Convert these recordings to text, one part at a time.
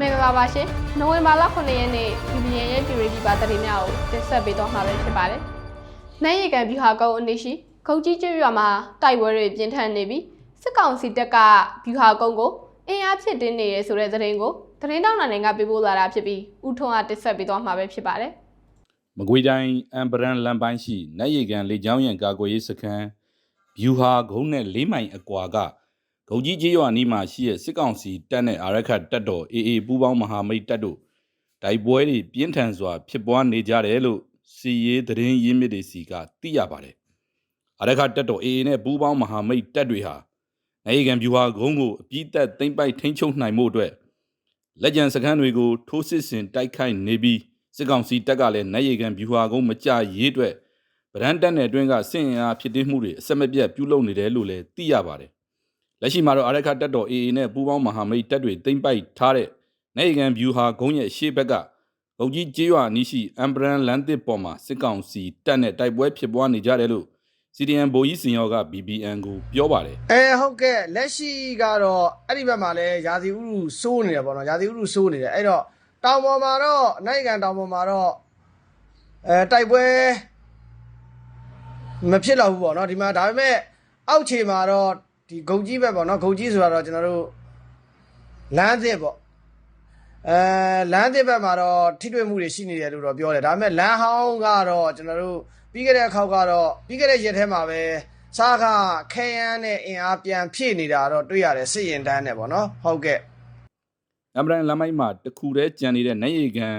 မင်္ဂလာပါရှင်နိုဝင်ဘာလ9ရက်နေ့ BBN ရဲ့ပြည်ရေးပါသတင်းများကိုတင်ဆက်ပေးသွားမှာပဲဖြစ်ပါတယ်။နိုင်ရီကန်ဗျူဟာကုန်းအနည်းရှိခုံကြီးကျွရွာမှာတိုက်ပွဲတွေပြင်းထန်နေပြီးစစ်ကောင်စီတပ်ကဗျူဟာကုန်းကိုအင်အားဖြစ်တင်းနေရဆိုတဲ့သတင်းကိုသတင်းတောင်းနိုင်ကပေးပို့လာတာဖြစ်ပြီးဥထုံးကတင်ဆက်ပေးသွားမှာပဲဖြစ်ပါတယ်။မကွေးတိုင်းအမ်ပရန်လမ်းပိုင်းရှိနတ်ရီကန်လေကြောင်းရန်ကာကွယ်ရေးစခန်းဗျူဟာဂုံးနဲ့၄မိုင်အကွာက ဂုံကြီးကျေးရွာနီးမှာရှိတဲ့စစ်ကောင်စီတပ်နဲ့အာရခတ်တပ်တော် AA ပူးပေါင်းမဟာမိတ်တပ်တို့တိုက်ပွဲတွေပြင်းထန်စွာ ဖြစ်ပွားနေကြတယ်လို့စီရေးသတင်းရင်းမြစ်တွေစီကသိရပါတယ်။အာရခတ်တပ်တော် AA နဲ့ပူးပေါင်းမဟာမိတ်တပ်တွေဟာနတ်ရီကန်ဗျူဟာဂုံးကိုအပြစ်သက်သိမ့်ပိုက်ထိန်းချုပ်နိုင်မှုအတွက်လက်ကျန်စခန်းတွေကိုထိုးစစ်ဆင်တိုက်ခိုက်နေပြီးစစ်ကောင်စီတပ်ကလည်းနိုင်ရီကန်ဗျူဟာကုန်းမကြရေးအတွက်ဗရန်တက်နယ်အတွင်းကစင့်အင်အားဖြစ်တင်းမှုတွေအဆက်မပြတ်ပြုလုပ်နေတယ်လို့လည်းသိရပါတယ်။ လက်ရှိမှာတော့အရခတ်တပ်တော် AA နဲ့ပူးပေါင်းမဟာမိတ်တပ်တွေတင်ပိုက်ထားတဲ့နိုင်ရီကန်ဗျူဟာကုန်းရဲ့ရှေ့ဘက်ကဂုံကြီးကျေးရွာနီးရှိအမ်ဘရန်လန်တစ်ပေါ်မှာစစ်ကောင်စီတပ်နဲ့တိုက်ပွဲဖြစ်ပွားနေကြတယ်လို့ CDN ဗိုလ်ကြီးစင်ရောက BBN ကိုပြောပါတယ်အဲဟုတ်ကဲ့လက်ရှိကတော့အဲ့ဒီဘက်မှာလဲရာသီဥတုစိုးနေတယ်ပေါ့နော်ရာသီဥတုစိုးနေတယ်အဲ့တော့တောင်ပေါ်မှာတော့နိုင်ကန်တောင်ပေါ်မှာတော့အဲတိုက်ပွဲမဖြစ်တော့ဘူးပေါ့နော်ဒီမှာဒါပေမဲ့အောက်ခြေမှာတော့ ဒီဂုံကြီးဘက်ပေါ့နော်ဂုံကြီးဆိုတာတော့ကျွန်တော်တို့လမ်းသစ်ပေါ့အဲလမ်းသစ်ဘက်မှာတော့ထိတွေ့မှုတွေရှိနေတယ်လို့တော့ပြောတယ်ဒါပေမဲ့လမ်းဟောင်းကတော့ကျွန်တော်တို့ပြီးခဲ့တဲ့အခါကတော့ပြီးခဲ့တဲ့ရက်ထဲမှာပဲစားခခဲယမ်းနဲ့အင်အားပြန်ဖြည့်နေတာတော့တွေ့ရတယ်စစ်ရင်တန်းနဲ့ပေါ့နော်ဟုတ်ကဲ့။အမ်ဘရန်လမ်းမိုက်မှာတခုတည်းကြံနေတဲ့နိုင်ရီကန်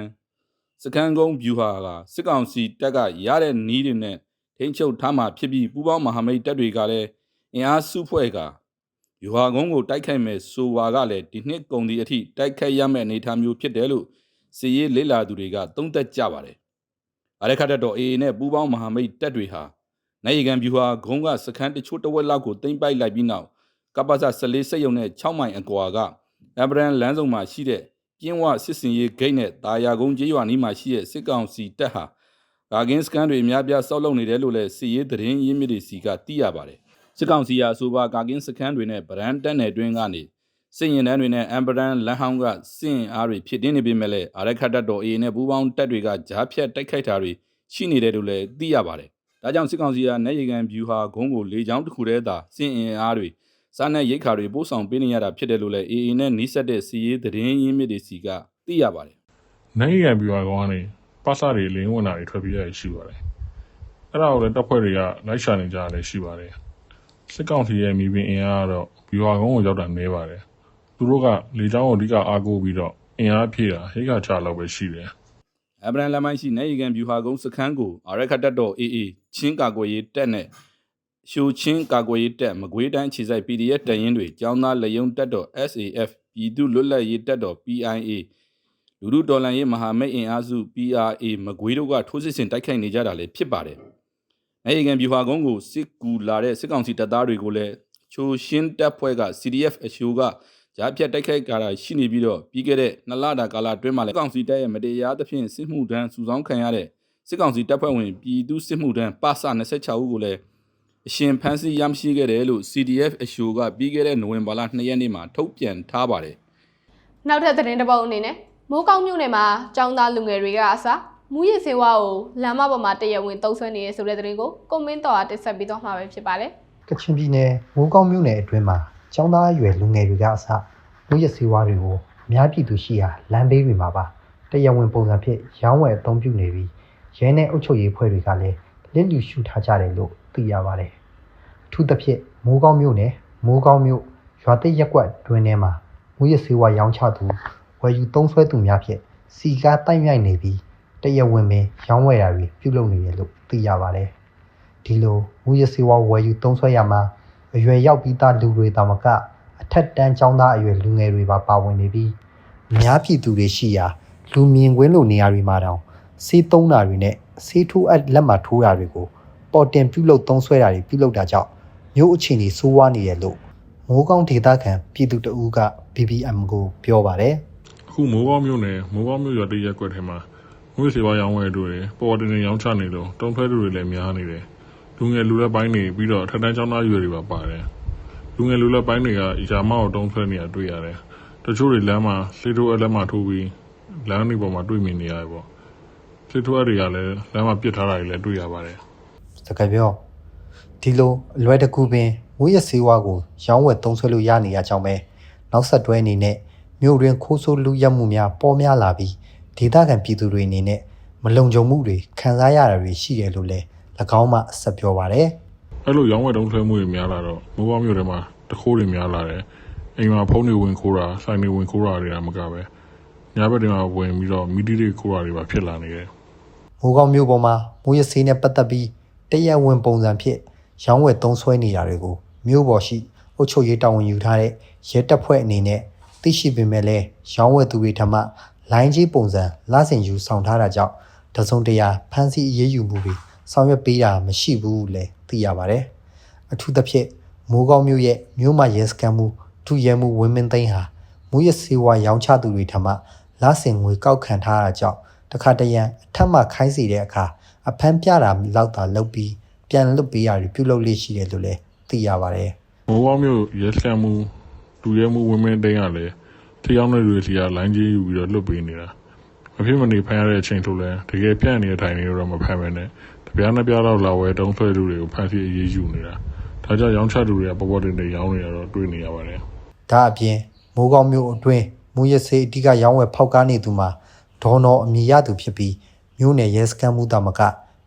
စကန်ကုန်းဗျူဟာကစစ်ကောင်စီတပ်ကရတဲ့နီးတွေနဲ့ထိန်းချုပ်ထားမှဖြစ်ပြီးပူးပေါင်းမဟာမိတ်တပ်တွေကလည်း အင်အားစုဖွဲ့ကဗျူဟာကုန်းကိုတိုက်ခိုက်မဲ့ဆိုဝါကလည်းဒီနှစ်ကုန်ဒီအထိတိုက်ခိုက်ရမယ့်အနေအထားမျိုးဖြစ်တယ်လို့စီရေးလေးလာသူတွေကသုံးသပ်ကြပါတယ်။အရခတ်တပ်တော် AA နဲ့ပူးပေါင်းမဟာမိတ်တပ်တွေဟာနိုင်ရီကန်ဗျူဟာဂုံးကစခန်းတချို့တစ်ဝက်လောက်ကိုတင်ပိုက်လိုက်ပြီးနောက်ကပ္ပစ14စက်ရုံနဲ့6မိုင်အကွာကအဗရန်လမ်းဆောင်မှာရှိတဲ့ကျင်းဝစစ်စင်ရေးဂိတ်နဲ့တာယာကုန်းကျေးရွာနီးမှာရှိတဲ့စစ်ကောင်စီတပ်ဟာဂါကင်းစကန်တွေအများပြားစောက်လုပ်နေတယ်လို့လည်းစီရေးသတင်းရင်းမြစ်တွေစီကသိရပါတယ် စစ်ကောင်စီဟာဆိုပါဂါကင်းစကန်တွေနဲ့ဗရန်တက်နယ်တွင်းကနေစစ်ရင်တန်းတွေနဲ့အမ်ဘရန်လမ်းဟောင်းကစစ်ရင်အားတွေဖြစ်တင်းနေပေမဲ့လည်းအာရခတ်တပ်တော် AA နဲ့ပူးပေါင်းတပ်တွေကကြားဖြတ်တိုက်ခိုက်တာတွေရှိနေတယ်လို့လည်းသိရပါတယ်ဒါကြောင့်စစ်ကောင်စီဟာနေရီကန်ဗျူဟာဂုံးကိုလေကြောင်းတစ်ခုတည်းသာစစ်ရင်အားတွေစားနပ်ရိတ်ခါတွေပို့ဆောင်ပေးနေရတာဖြစ်တယ်လို့လည်း AA နဲ့နှိစက်တဲ့စီရေးသတင်းရင်းမြစ်တွေစီကသိရပါတယ်နိုင်ရန်ပြူကောင်ကနေပတ်စတွေလင်းဝင်တာတွေထွက်ပြေးရရှိပါတယ်အဲ့ဒါကိုလည်းတပ်ဖွဲ့တွေကလိုက်ရှာနေကြရတယ်ရှိပါတယ် စစ်ကောင်စီရဲ့မိပင်အင်အားကတော့ဘီဝါကုန်းကိုရောက်တာနေပါတယ်သူတို့ကလေကြောင်းကိုအဓိကအားကိုးပြီးတော့အင်အားဖြည့်တာဟိတ်ကချလောက်ပဲရှိတယ်အဗရန်လမ်းမိုင်းရှိနေရီကန်ဗျူဟာကုန်းစခန်းကိုအာရခတ်တပ်တော် AA ချင်းကာကွယ်ရေးတပ်နဲ့ရှိုချင်းကာကွယ်ရေးတပ်မကွေးတိုင်းခြေစိုက် PDF တရင်တွေကျောင်းသားလေယုံတပ်တော် SAF ပြည်သူလွတ်လပ်ရေးတပ်တော် PIA လူလူတော်လန်ရေးမဟာမိတ်အင်အားစု PRA မကွေးတို့ကထိုးစစ်ဆင်တိုက်ခိုက်နေကြတာလည်းဖြစ်ပါတယ်။ နေရီကန်ဗျူဟာကုန်းကိုစစ်ကူလာတဲ့စစ်ကောင်စီတပ်သားတွေကိုလည်းချိုရှင်းတပ်ဖွဲ့က CDF အရှိုးကကြားဖြတ်တိုက်ခိုက်ကြတာရှိနေပြီးတော့ပြီးခဲ့တဲ့နှစ်လတာကာလအတွင်းမှာလည်းကောင်စီတပ်ရဲ့မတရားသဖြင့်စစ်မှုထမ်းစုဆောင်းခံရတဲ့စစ်ကောင်စီတပ်ဖွဲ့ဝင်ပြည်သူစစ်မှုထမ်းပါစ26ဦးကိုလည်းအရှင်ဖမ်းဆီးရမရှိခဲ့တယ်လို့ CDF အရှိုးကပြီးခဲ့တဲ့နိုဝင်ဘာလ2ရက်နေ့မှာထုတ်ပြန်ထားပါတယ်နောက်ထပ်သတင်းတစ်ပုဒ်အနေနဲ့မိုးကောင်းမြို့နယ်မှာចောင်းသားလူငယ်တွေကအစား မူရစ်စေဝါကိုလမ်းမပေါ်မှာတရဝင်းတုံးဆွဲနေရဆိုတဲ့သတင်းကိုကွန်မင်းတော်ကတင်ဆက်ပေးသွားမှာပဲဖြစ်ပါတယ်ကချင်ပြည်နယ်မိုးကောင်းမြို့နယ်အတွင်းမှာចောင်းသားအရွယ်လူငယ်တွေကအစလူရစေဝါတွေကိုအများပြည်သူရှိရာလမ်းဘေးတွေမှာပါတရားဝင်ပုံစံဖြင့်ရောင်းဝယ်အသုံးပြုနေပြီးရဲနဲ့အုပ်ချုပ်ရေးဖွဲ့တွေကလည်းလစ်လူရှုထားကြတယ်လို့သိရပါတယ်အထူးသဖြင့်မိုးကောင်းမြို့နယ်မိုးကောင်းမြို့ရွာသိရက်ကွက်တွင်ထဲမှာမူရစေဝါရောင်းချသူဝယ်ယူသုံးဆွဲသူများဖြင့်စီကားတိုက်မြိုက်နေပြီး တရားဝင်ပင်ရောင်းဝယ်တာတွေပြုလုပ်နေတယ်လို့သိရပါတယ်ဒီလိုမူရစီဝါဝယ်ယူသုံးဆွဲရမှာအရွယ်ရောက်ပြီးသားလူတွေတာမကအထက်တန်းចောင်းသားအရွယ်လူငယ်တွေပါပါဝင်နေပြီးအများပြည်သူတွေရှိရာလူမြင်ကွင်းလိုနေရာတွေမှာတောင်စေးသုံးတာတွေနဲ့စေးထိုးအပ်လက်မှတ်ထိုးတာတွေကိုပေါ်တင်ပြုလုပ်သုံးဆွဲတာတွေပြုလုပ်တာကြောင့်မျိုးအခြေအနေဆိုးဝါးနေတယ်လို့မိုးကောင်းဒေသခံပြည်သူတအူးက BBM ကိုပြောပါတယ်အခုမိုးကောင်းမြို့နယ်မိုးကောင်းမြို့ရွာတရက်ကွက်ထဲမှာ ငွေစေဝါရောင်းဝယ်တို့တယ်ပေါ်တင်နေရောင်းချနေလို့တုံးထွဲတွေလည်းများနေတယ်လူငယ်လူလက်ပိုင်းတွေပြီးတော့အထက်တန်းကျောင်းသားရွယ်တွေပါပါတယ်လူငယ်လူလက်ပိုင်းတွေကယာမကိုတုံးထွဲနေတာတွေ့ရတယ်တချို့တွေလမ်းမှာလေတိုအလက်မှာထိုးပြီးလမ်းတွေပေါ်မှာတွေ့မြင်နေရတယ်ပေါ့လေတိုအတွေကလည်းလမ်းမှာပစ်ထားတာတွေလည်းတွေ့ရပါတယ်စကားပြောဒီလိုအလွယ်တကူပင်မူရစေဝါကိုရောင်းဝယ်သုံးဆွဲလို့ရနေရကြောင်းပဲနောက်ဆက်တွဲအနေနဲ့မြို့တွင်ခိုးဆိုးလူရက်မှုများပေါ်များလာပြီး ဒေသခံပြည်သူတွေအနေနဲ့မလုံခြုံမှုတွေခံစားရတာတွေရှိတယ်လို့လည်း၎င်းမှဆက်ပြောပါတယ်အဲ့လိုရောင်းဝယ်တုံးဆွဲမှုတွေများလာတော့မိုးပေါင်းမြို့ထဲမှာတခိုးတွေများလာတယ်အိမ်မှာဖုန်းတွေဝင်ခိုးတာဆိုင်တွေဝင်ခိုးတာတွေကမကပဲညဘက်တွေမှာဝင်ပြီးတော့မီဒီတွေခိုးတာတွေပါဖြစ်လာနေတယ်မိုးကောင်းမျိုးပေါ်မှာမိုးရစေးနဲ့ပတ်သက်ပြီးတရက်ဝင်ပုံစံဖြစ်ရောင်းဝယ်သုံးဆွဲနေတာတွေကိုမြို့ပေါ်ရှိအုပ်ချုပ်ရေးတာဝန်ယူထားတဲ့ရဲတပ်ဖွဲ့အနေနဲ့သိရှိပေမဲ့လည်းရောင်းဝယ်သူတွေထမှ လိုင်းကြီးပုံစံလဆင်ယူဆောင်ထားတာကြောင့်တစုံတရာဖမ်းဆီးအရေးယူမှုတွေဆောင်ရွက်ပေးတာမရှိဘူးလည်းသိရပါတယ်အထူးသဖြင့်မိုးကောင်းမျိုးရဲ့မြို့မရဲစခန်းမှုဒုရဲမှုဝင်းမင်းသိန်းဟာမူရစေဝါရောင်းချသူတွေထမှလဆင်ငွေကောက်ခံထားတာကြောင့်တခါတရံအထက်မှခိုင်းစီတဲ့အခါအဖမ်းပြတာလောက်သာလုပ်ပြီးပြန်လွတ်ပေးရပြုလုပ်လေးရှိတယ်လို့လည်းသိရပါတယ်မိုးပေါင်းမြို့ရဲစခန်းမှုလူရဲမှုဝင်မင်းတင်းကလည်း ထျောင်းတဲ့လူတွေစီကလိုင်းကြီးယူပြီးတော့လွတ်ပေးနေတာမဖြစ်မနေဖမ်းရတဲ့အချိန်ထုတ်လဲတကယ်ပြန့်နေတဲ့ထိုင်နေတော့မဖမ်းပဲနဲ့တပြားနှစ်ပြားတော့လာဝဲတုံးဆွဲလူတွေကိုဖမ်းဆီးအရေးယူနေတာဒါကြောင့်ရောင်းချသူတွေကပေါ်ပေါ်တင်တင်ရောင်းနေရတော့တွေ့နေရပါတယ်ဒါအပြင်မိုးကောင်းမျိုးအတွင်းမူရစေအဓိကရောင်းဝယ်ဖောက်ကားနေသူမှာဒေါ်တော်အမည်ရသူဖြစ်ပြီးမြို့နယ်ရဲစခန်းမှုတာမက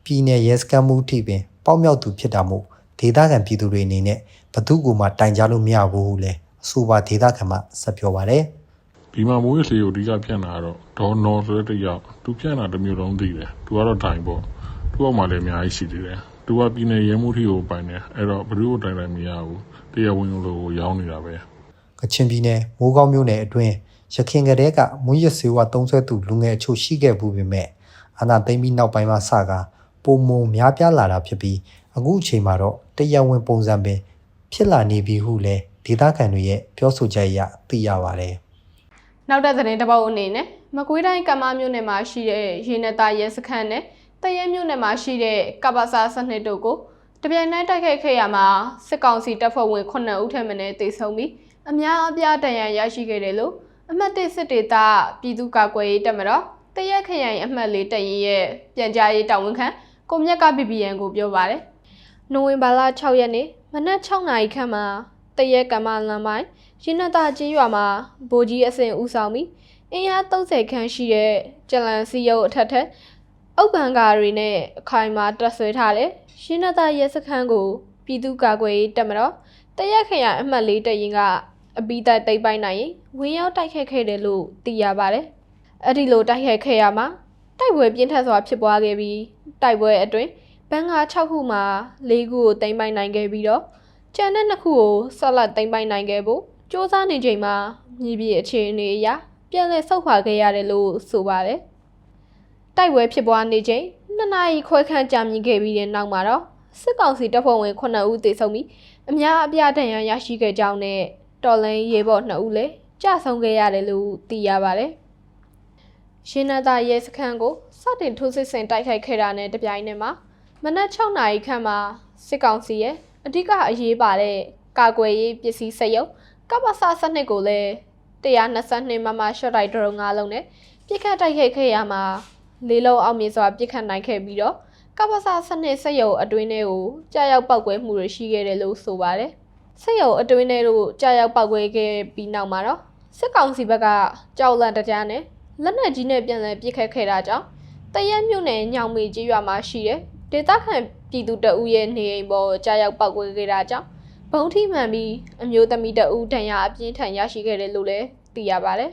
ပြည်နယ်ရဲစခန်းမှုထိပင် ပေါက်မြောက်သူဖြစ်တာမို့ဒေသခံပြည်သူတွေအနေနဲ့ဘသူ့ကိုမှတိုင်ကြားလို့မရဘူးဟုလည်းအဆိုပါဒေသခံမှဆက်ပြောပါတယ် ဒီမှာမိုးရစီကိုအဓိကဖြန့်တာကတော့ဒေါ်နော်ဆိုတဲ့တစ်ယောက်သူဖြန့်တာတစ်မျိုးလုံးသိတယ်သူကတော့တိုင်ပေါ့သူ့အောက်မှာလည်းအများကြီးရှိသေးတယ်သူကပြည်နယ်ရဲမှုထီကိုပိုင်တယ်အဲ့တော့ဘယ်သူ့ကိုတိုင်တိုင်မရဘူးတရားဝင်လို့ရောင်းနေတာပဲကချင်ပြည်နယ်မိုးကောင်းမြို့နယ်အတွင်းရခင်ကလေးကမွေးရစေဝါတုံးဆွဲသူလူငယ်အချို့ရှိခဲ့ဘူးပေမဲ့အာနာသိမ့်ပြီးနောက်ပိုင်းမှာစကားပုံမုံများပြားလာတာဖြစ်ပြီးအခုအချိန်မှာတော့တရဝင်ပုံစံပင် ဖြစ်လာနေပြီဟုလည်းဒေသခံတွေရဲ့ပြောဆိုချက်အရသိရပါတယ် နောက်တဲ့သတင်းတစ်ပုဒ်အနေနဲ့မကွေးတိုင်းကမ္မမြို့နယ်မှာရှိတဲ့ရေနတာရဲစခန်းနဲ့တရဲမြို့နယ်မှာရှိတဲ့ကပ္ပစာစနစ်တို့ကိုတပြိုင်နက်တိုက်ခိုက်ခဲ့ရမှာစစ်ကောင်စီတပ်ဖွဲ့ဝင်9ဦးထက်မနည်းတေဆုံးပြီးအများအပြားဒဏ်ရာရရှိခဲ့တယ်လို့အမှတ်၁စစ်ဒေသပြည်သူ့ကာကွယ်ရေးတပ်မတော်တရက်ခရိုင်အမှတ်၄တပ်ရင်းရဲ့ပြန်ကြားရေးတာဝန်ခံကိုမြက်က BBN ကိုပြောပါတယ်။နိုဝင်ဘာလ6ရက်နေ့မနက်6နာရီခန့်မှာတရက်ကမ္မလမ်းပိုင်း ရင်းနတာကြီးရွာမှာဗိုလ်ကြီးအစဉ်ဦးဆောင်ပြီးအင်အား30ခန်းရှိတဲ့ကြလန်စီယုတ်အထက်ထက်အုပ်ပန်ကာတွေနဲ့အခိုင်အမာတက်ဆွဲထားတဲ့ရင်းနတာရဲစခန်းကိုပြည်သူ့ကာကွယ်ရေးတပ်မတော်တရက်ခရိုင်အမှတ်၄တပ်ရင်းကအပိသက်တိတ်ပိုင်းနိုင်ရင်ဝင်ရောက်တိုက်ခတ်ခဲ့တယ်လို့သိရပါတယ်။အဲ့ဒီလိုတိုက်ခတ်ခဲ့ရမှာတိုက်ပွဲပြင်းထန်စွာဖြစ်ပွားခဲ့ပြီးတိုက်ပွဲအတွင်းဘန်ကာ6ခုမှာ၄ခုကိုတင်ပိုင်နိုင်ခဲ့ပြီးတော့ကျန်တဲ့2ခုကိုဆက်လက်တင်ပိုင်နိုင်ခဲ့ဖို့ စ조사နေချိန်မှာမြေပြင်အခြေအနေအရပြန်လည်ဆုတ်ခွာခဲ့ရတယ်လို့ဆိုပါတယ်။တိုက်ပွဲဖြစ်ပွားနေချိန်နှစ်နာရီခွဲခန့်ကြာမြင့်ခဲ့ပြီးတဲ့နောက်မှာတော့စစ်ကောင်စီတပ်ဖွဲ့ဝင်9ဦးသေဆုံးပြီးအများအပြားဒဏ်ရာရရှိခဲ့ကြောင်းနဲ့တော်လန်ရေဘော်2ဦးလည်းကြာဆုံးခဲ့ရတယ်လို့သိရပါတယ်။ရှင်းနတာရဲစခန်းကိုစတင်ထိုးစစ်ဆင်တိုက်ခိုက်ခဲ့တာနဲ့တပြိုင်နက်မှာမနက်6နာရီခန့်မှာစစ်ကောင်စီရဲ့အဓိကအရေးပါတဲ့ကာကွယ်ရေးပစ္စည်းစက်ရုံ ကပ္ပစစနစ်ကိုလည်း122မမရှော့တိုက်ဒရုန်း၅လုံးနဲ့ပြစ်ခတ်တိုက်ခိုက်ခဲ့ရမှာလေးလုံးအောင်မြင်စွာပြစ်ခတ်နိုင်ခဲ့ပြီးတော့ကပ္ပစစနစ်စက်ရုံအတွင်းထဲကိုကြာရောက်ပောက်ကွဲမှုတွေရှိခဲ့တယ်လို့ဆိုပါတယ်စက်ရုံအတွင်းထဲတို့ကြာရောက်ပောက်ကွဲခဲ့ပြီးနောက်မှာတော့စစ်ကောင်စီဘက်ကကြောက်လန့်တကြားနဲ့လက်နက်ကြီးနဲ့ပြန်လည်ပစ်ခတ်ခဲ့တာကြောင့်တရက်မြို့နယ်ညောင်မေကြီးရွာမှာရှိတဲ့ဒေသခံပြည်သူတအုပ်ရဲ့နေအိမ်ပေါ်ကြာရောက်ပောက်ကွဲခဲ့တာကြောင့် ဘုံထိမှန်ပြီးအမျိုးသမီးတအုပ်ဒဏ်ရာအပြင်းထန်ရရှိခဲ့တယ်လို့လည်းသိရပါတယ်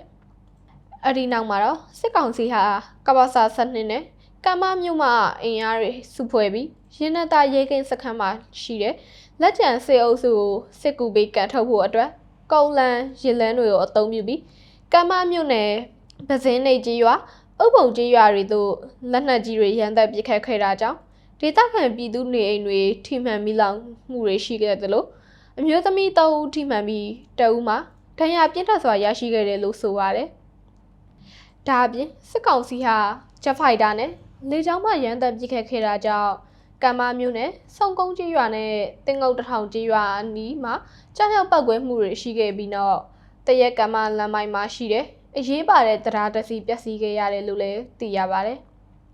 ။အဲ့ဒီနောက်မှာတော့စစ်ကောင်စီဟာကပ္ပစာစနစ်နဲ့ကမ္မမြို့မှာအင်အားတွေစုဖွဲ့ပြီးရင်းနှတာရဲကင်းစခန်းမှာရှိတဲ့လက်ကျန်စစ်အုပ်စုကိုစစ်ကူပေးကန်ထုတ်ဖို့အတွက်ကုန်းလန်းရင်လန်းတွေကိုအသုံးပြုပြီးကမ္မမြို့နယ်ပဇင်းနေကြီးရွာအုပ်ပုံကြီးရွာတွေသို့လက်နက်ကြီးတွေရန်သက်ပစ်ခတ်ခဲ့တာကြောင့်ဒေသခံပြည်သူနေအိမ်တွေထိမှန်ပြီးလောင်မှုတွေရှိခဲ့တယ်လို့ အမျိုးသမီး၃ဦးထိမှန်ပြီးတအူးမှာဒဏ်ရာပြင်းထန်စွာရရှိခဲ့တယ်လို့ဆိုပါတယ်။ဒါအပြင်စစ်ကောင်စီဟာဂျက်ဖိုက်တာနဲ့လေကြောင်းမှရန်တပ်ပစ်ခတ်ခဲ့တာကြောင့်ကမ္ဘာမျိုးနဲ့စုံကုန်းကြီးရွာနဲ့တင်ငုတ်တထောင်ကြီးရွာအနီးမှာကြောက်ရွံ့ပောက်ကွဲမှုတွေရှိခဲ့ပြီးတော့တရက်ကမ္မလမ်းမိုင်းမှာရှိတဲ့အရေးပါတဲ့တရားတစီပျက်စီးခဲ့ရတယ်လို့လည်းသိရပါတယ်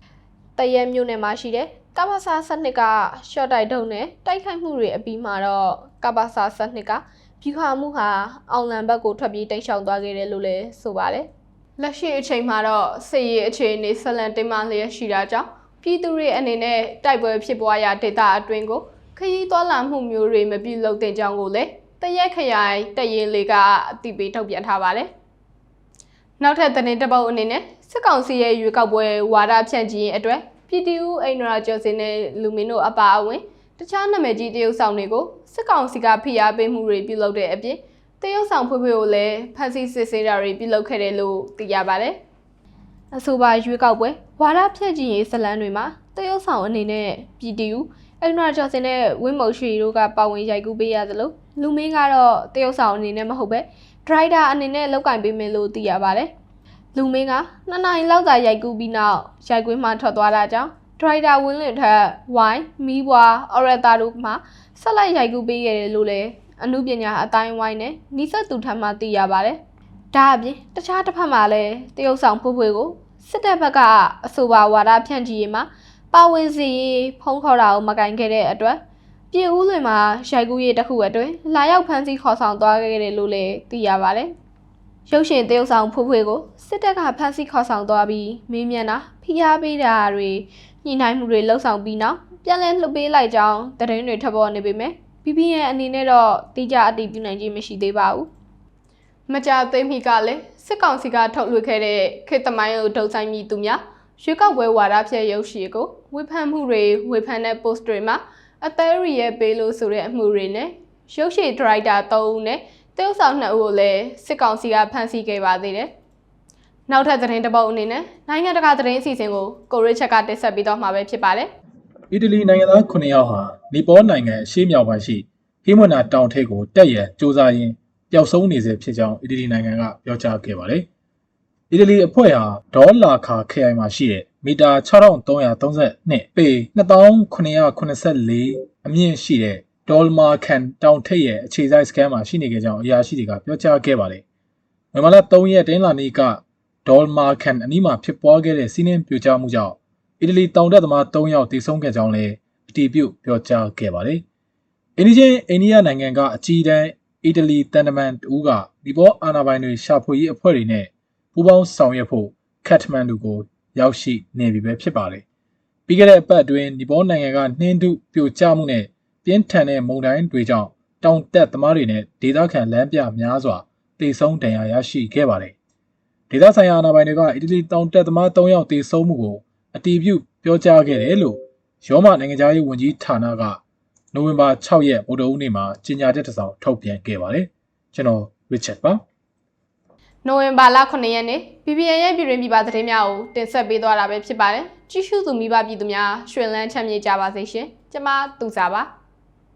။တရက်မြို့နယ်မှာရှိတဲ့ ကပ္ပစာစနစ်ကရှော့တိုက်တုံးနဲ့တိုက်ခိုက်မှုတွေအပြီးမှာတော့ကပ္ပစာစနစ်ကဖြူဟာမှုဟာအောင်လံဘက်ကိုထွက်ပြေးတိတ်ရှောင်သွားခဲ့တယ်လို့လည်းဆိုပါတယ်။လက်ရှိအချိန်မှာတော့စစ်ရေးအခြေအနေဆက်လက်တင်မာလျက်ရှိတာကြောင့်ပြည်သူတွေအနေနဲ့တိုက်ပွဲဖြစ်ပွားရာဒေသအတွင်းကိုခရီးသွားလာမှုမျိုးတွေမပြုလုပ်တဲ့ကြောင်းကိုလည်းတရက်ခရိုင်တရင်လေးကအတိပေးထုတ်ပြန်ထားပါတယ်။နောက်ထပ်သတင်းတစ်ပုဒ်အနေနဲ့စစ်ကောင်စီရဲ့ရွေးကောက်ပွဲဝါဒဖြန့်ချီရေးအတွက် ပြည်သူ့အိန္ဒရာကျော်စင်နဲ့လူမင်းတို့အပါအဝင်တခြားနာမည်ကြီးတရုတ်ဆောင်တွေကိုစစ်ကောင်စီကဖိအားပေးမှုတွေပြုလုပ်တဲ့အပြင်တရုတ်ဆောင်ဖွေးဖွေးကိုလည်းဖမ်းဆီးစစ်ဆေးတာတွေပြုလုပ်ခဲ့တယ်လို့သိရပါတယ်။အဆိုပါရွေးကောက်ပွဲဝါဒဖြန့်ချီရေးဇလန်းတွေမှာတရုတ်ဆောင်အနေနဲ့ပြည်သူအင်ဒရာကျော်စင်နဲ့ဝင်းမုံရွှေတို့ကပါဝင်ရိုက်ကူးပေးရသလိုလူမင်းကတော့တရုတ်ဆောင်အနေနဲ့မဟုတ်ပဲဒရိုက်တာအနေနဲ့လောက်ကင်ပေးမယ်လို့သိရပါတယ်။ လူမင်းကနှစ်နိုင်လောက်သာရိုက်ကူးပြီးနောက်ရိုက်ကွင်းမှထွက်သွားတာကြောင့်ဒရိုက်တာဝင်းလင်ထက်ဝိုင်းမီးပွားအော်ရတာတို့မှဆက်လိုက်ရိုက်ကူးပေးရတယ်လို့လည်းအမှုပညာအတိုင်းဝိုင်းနဲ့နီးစပ်သူထပ်မှသိရပါတယ်။ဒါအပြင်တခြားတစ်ဖက်မှာလည်းတရုတ်ဆောင်ဖွေးဖွေးကိုစစ်တပ်ဘက်ကအဆိုပါဝါဒဖြန့်ချီရေးမှာပါဝင်စီရေးဖုံးခေါ်တာကိုမကင်ခဲ့တဲ့အတွက်ပြည်ဦးလွင်မှာရိုက်ကူးရေးတစ်ခုအတွင်းလာရောက်ဖမ်းဆီးခေါ်ဆောင်သွားခဲ့တယ်လို့လည်းသိရပါတယ်။ ရုပ်ရှင်တရုတ်ဆောင်ဖွေးဖွေးကိုစစ်တပ်ကဖမ်းဆီးခေါ်ဆောင်သွားပြီးမင်းမြန်တာဖိအားပေးတာတွေညှိနှိုင်းမှုတွေလှုပ်ဆောင်ပြီးနောက်ပြန်လည်လှုပ်ပေးလိုက်ကြောင်းသတင်းတွေထပ်ပေါ်နေပေမဲ့ BBN အနေနဲ့တော့တိကျအတည်ပြုနိုင်ခြင်းမရှိသေးပါဘူး။မကြသိမီကလည်းစစ်ကောင်စီကထုတ်လွှင့်ခဲ့တဲ့ခေတ်သမိုင်းကိုဒုံဆိုင်မိသူများရွေးကောက်ပွဲဝါဒဖြဲရုပ်ရှင်ကိုဝေဖန်မှုတွေဝေဖန်တဲ့ post တွေမှာအသေးရီရဲ့ပေးလို့ဆိုတဲ့အမှုတွေနဲ့ရုပ်ရှင်ဒရိုက်တာ3ဦးနဲ့ တရုတ်ဆောင်2ဦးကိုလည်းစစ်ကောင်စီကဖမ်းဆီးခဲ့ပါသေးတယ်။နောက်ထပ်သတင်းတစ်ပုဒ်အနေနဲ့နိုင်ငံတကာသတင်းအစီအစဉ်ကိုကိုရစ်ချက်ကတင်ဆက်ပေးတော့မှာပဲဖြစ်ပါတယ်။အီတလီနိုင်ငံသား9ယောက်ဟာနီပေါနိုင်ငံအရှေ့မြောက်ပိုင်းရှိဟိမွန်နာတောင်ထိပ်ကိုတက်ရန်စ조사ရင်းပျောက်ဆုံးနေစေဖြစ်ကြောင်းအီတလီနိုင်ငံကပြောကြားခဲ့ပါတယ်။အီတလီအဖွဲ့ဟာဒေါ်လာခါခရိုင်မှာရှိတဲ့မီတာ6332ပေ2984အမြင့်ရှိတဲ့ ဒေါ်မာကန်တောင်ထိပ်ရဲ့အခြေစိုက်စခန်းမှာရှိနေကြကြောင်းအရာရှိတွေကပြောကြားခဲ့ပါတယ်။မြန်မာလ3ရက်တင်းလာနေ့ကဒေါ်မာကန်အနီးမှာဖြစ်ပွားခဲ့တဲ့စီးနှင်းပြိုကျမှုကြောင့်အီတလီတောင်တက်သမား3ယောက်သေဆုံးခဲ့ကြောင်းလည်းအတည်ပြုပြောကြားခဲ့ပါတယ်။အိန္ဒိယအိန္ဒိယနိုင်ငံကအကြီးတန်းအီတလီတန်တမန်တူကဒီပေါ်အာဏာပိုင်တွေရှာဖွေရေးအဖွဲ့တွေနဲ့ပူးပေါင်းဆောင်ရွက်ဖို့ခက်ထမန်တူကိုရောက်ရှိနေပြီပဲဖြစ်ပါတယ်။ပြီးခဲ့တဲ့အပတ်အတွင်းဒီပေါ်နိုင်ငံကနှင်းတုပြိုကျမှုနဲ့ ပြင်းထန်တဲ့မုန်တိုင်းတွေကြောင့်တောင်တက်သမားတွေနဲ့ဒေသခံလမ်းပြများစွာတေဆုံးဒဏ်ရာရရှိခဲ့ပါတယ်။ဒေသဆိုင်ရာအာဏာပိုင်တွေက အီတလီတောင်တက်သမား3ယောက်တေဆုံးမှုကိုအတီးပြုပြောကြားခဲ့တယ်လို့ရောမနိုင်ငံသားရေးဝန်ကြီးဌာနကနိုဝင်ဘာ6ရက်ဗုဒ္ဓဦးနေ့မှာကြေညာချက်တစ်စောင်ထုတ်ပြန်ခဲ့ပါတယ်ကျွန်တော် Richard ပါနိုဝင်ဘာလ9ရက်နေ့ BBN ရဲ့ပြည်တွင်းပြည်ပသတင်းများကိုတင်ဆက်ပေးသွားတာပဲဖြစ်ပါတယ်။ကြည့်ရှုသူမိဘပြည်သူများရွှင်လန်းချမ်းမြေ့ကြပါစေရှင်။ကျမသူစားပါ။